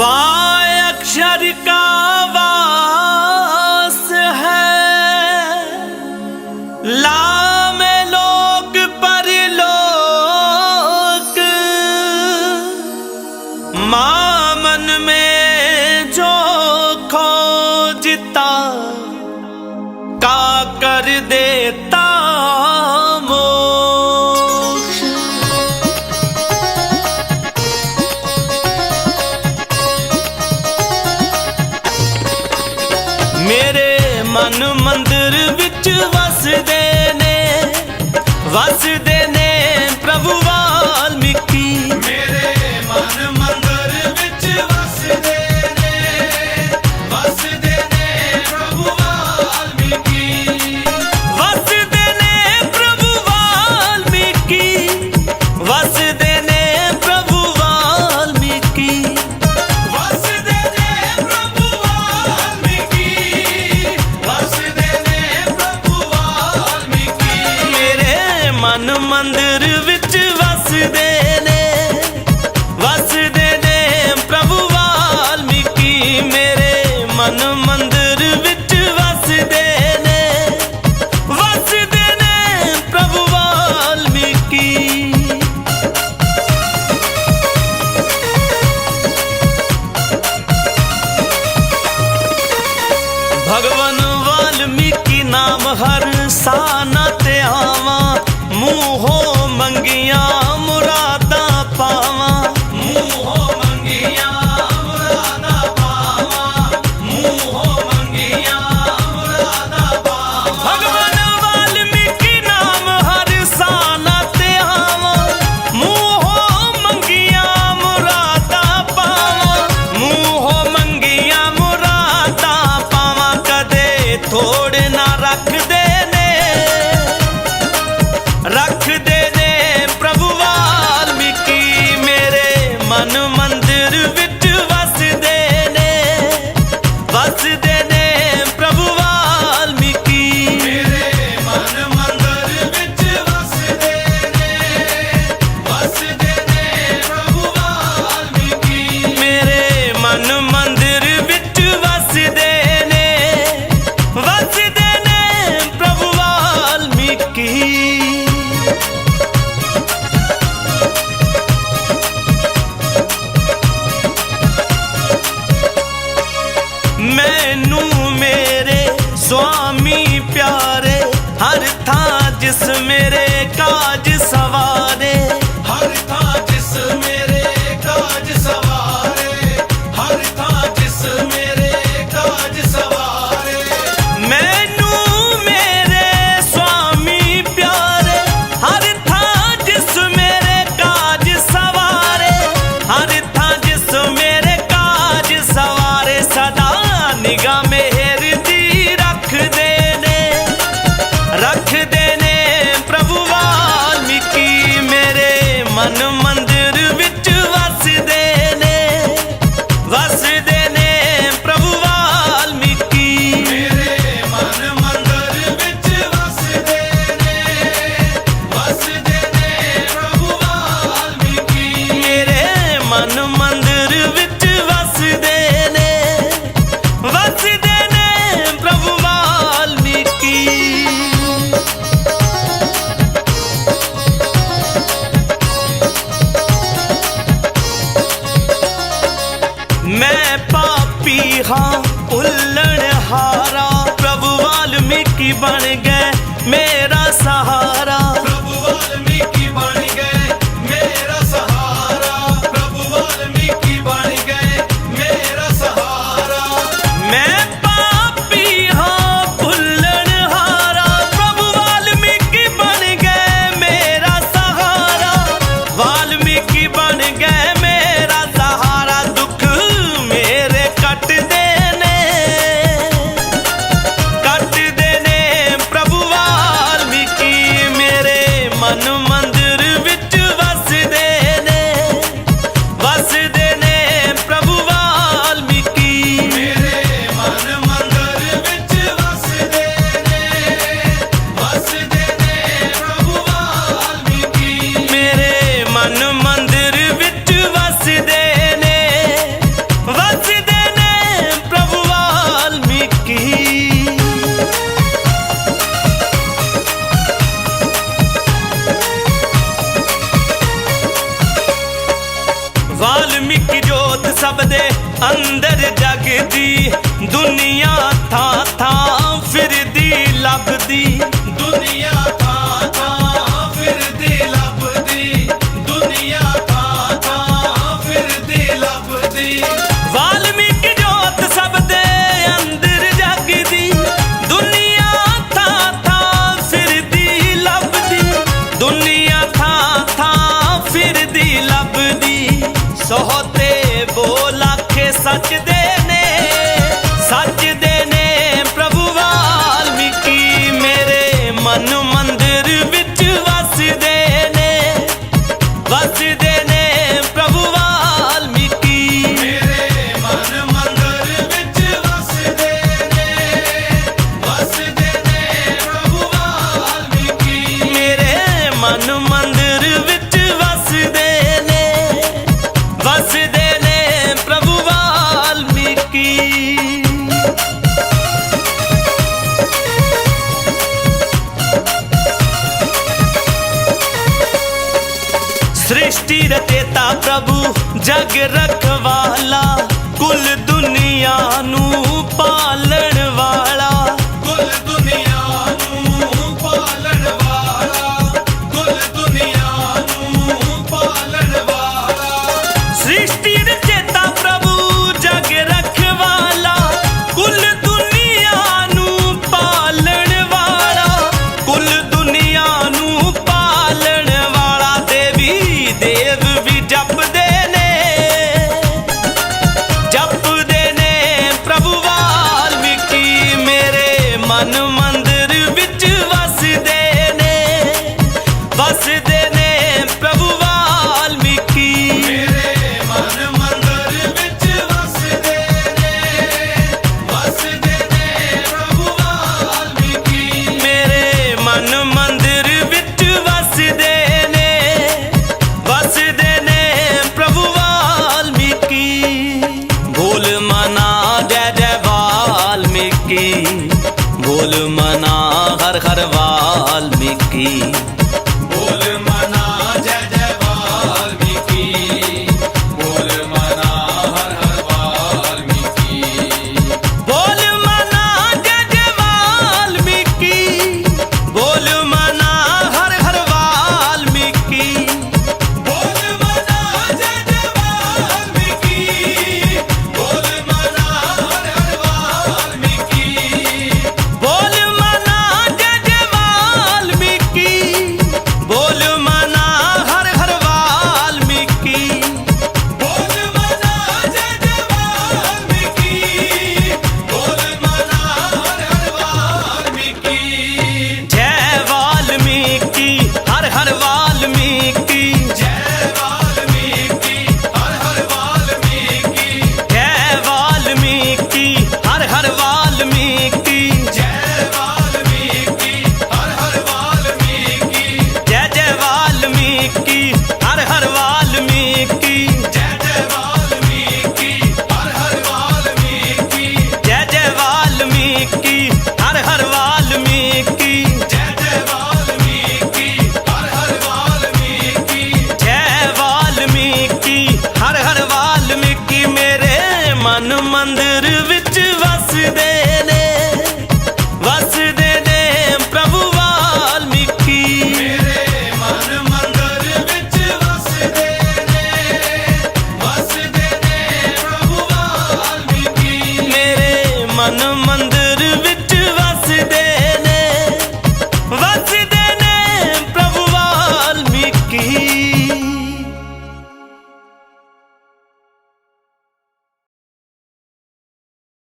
वा अक्षर का वास है ला में लोग पर लोग मामन में ਮੇਰੇ ਮਨ ਮੰਦਰ ਵਿੱਚ ਵਸਦੇ ਨੇ ਵਸਦੇ ਮਨ ਮੰਦਰ ਵਿੱਚ ਵਸਦੇ। ਬਣ ਗਏ। ਮੇਰਾ ਲੱਭਦੀ ਦੁਨੀਆ ਥਾਂ ਥਾਂ ਫਿਰਦੀ ਲੱਭਦੀ ਦੁਨੀਆ ਥਾਂ ਥਾਂ ਫਿਰਦੀ ਲੱਭਦੀ ਵਾਲਮੀਕੀ ਜੋਤ ਸਭ ਦੇ ਅੰਦਰ ਜਗਦੀ, ਦੁਨੀਆ ਥਾਂ ਥਾਂ ਫਿਰਦੀ ਲੱਭਦੀ ਦੁਨੀਆ ਥਾਂ ਥਾਂ ਫਿਰਦੀ ਲੱਭਦੀ ਸੋਹਤੇ ਪ੍ਰਭੂ ਜਗ ਰਖਵਾਲਾ ਕੁਲ ਵਸਦੇ ਨੇ ਪ੍ਰਭੂ ਵਾਲਮੀਕੀ। ਮੇਰੇ ਮਨ ਮੰਦਰ ਵਿੱਚ ਵਸਦੇ ਨੇ ਵਸਦੇ ਨੇ ਪ੍ਰਭੂ ਵਾਲਮੀਕੀ। ਮੇਰੇ ਮਨ ਮੰਦਿਰ ਵਿੱਚ ਵਸਦੇ ਨੇ ਵਸਦੇ ਨੇ ਪ੍ਰਭੂ ਵਾਲਮੀਕੀ। ਬੋਲ ਮਨਾ ਜੈ ਜੈ ਵਾਲਮੀਕੀ। ਬੋਲ ਮਨਾ ਹਰ ਹਰ ਵਾਲਮੀਕੀ। ਮੰਦਰ ਵਿੱਚ ਵਸਦੇ ਨੇ। ਵਸਦੇ ਨੇ ਪ੍ਰਭੂ ਵਾਲਮੀਕੀ। ਮੇਰੇ ਮਨ ਮੰਦਰ ਵਿੱਚ ਵਸਦੇ ਨੇ। ਪ੍ਰਭੂ ਵਾਲਮੀਕੀ। ਮੇਰੇ ਮਨ ਮੰਦਰ